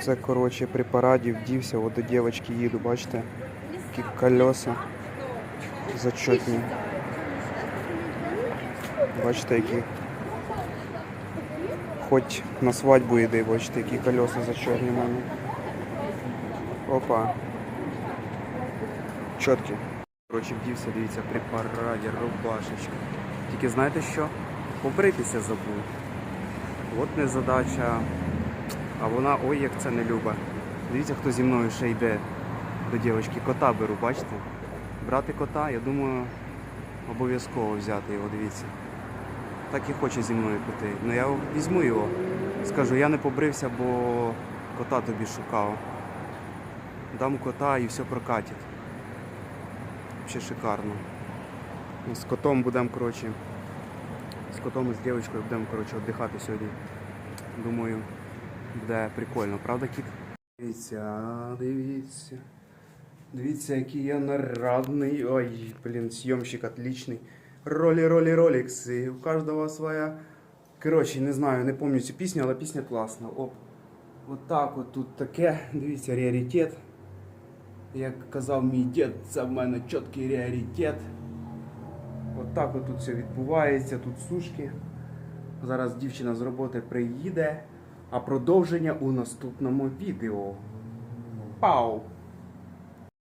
Це, коротше, при параді вдівся, от до дівчинки їду, бачите? Які колеса зачетні. Бачите, які. Хоч на свадьбу йди, бачите, які колеса зачетні мене. Опа. Чіткі. Коротше, вдівся, дивіться, при параді, рубашечка. Тільки знаєте що? Побритися забув. От незадача. А вона ой як це не любить. Дивіться, хто зі мною ще йде до дівчинки. Кота беру, бачите? Брати кота, я думаю, обов'язково взяти його, дивіться. Так і хоче зі мною піти. Ну я візьму його. Скажу, я не побрився, бо кота тобі шукав. Дам кота і все прокатить. Взагалі шикарно. Ну, З котом будемо, коротше. З котом і з дівчинкою будемо, коротше, віддихати сьогодні. Думаю, буде прикольно, правда, кіт? Дивіться, дивіться. Дивіться, який я нарадний. Ой, блін, зйомщик отличний. Ролі, ролі, ролікси. У кожного своя. Коротше, не знаю, не пам'ятаю цю пісню, але пісня класна. Оп. От так от тут таке. Дивіться, раритет. Як казав мій дід, це в мене чіткий раритет. От так от тут все відбувається, тут сушки. Зараз дівчина з роботи приїде, а продовження у наступному відео. Пау!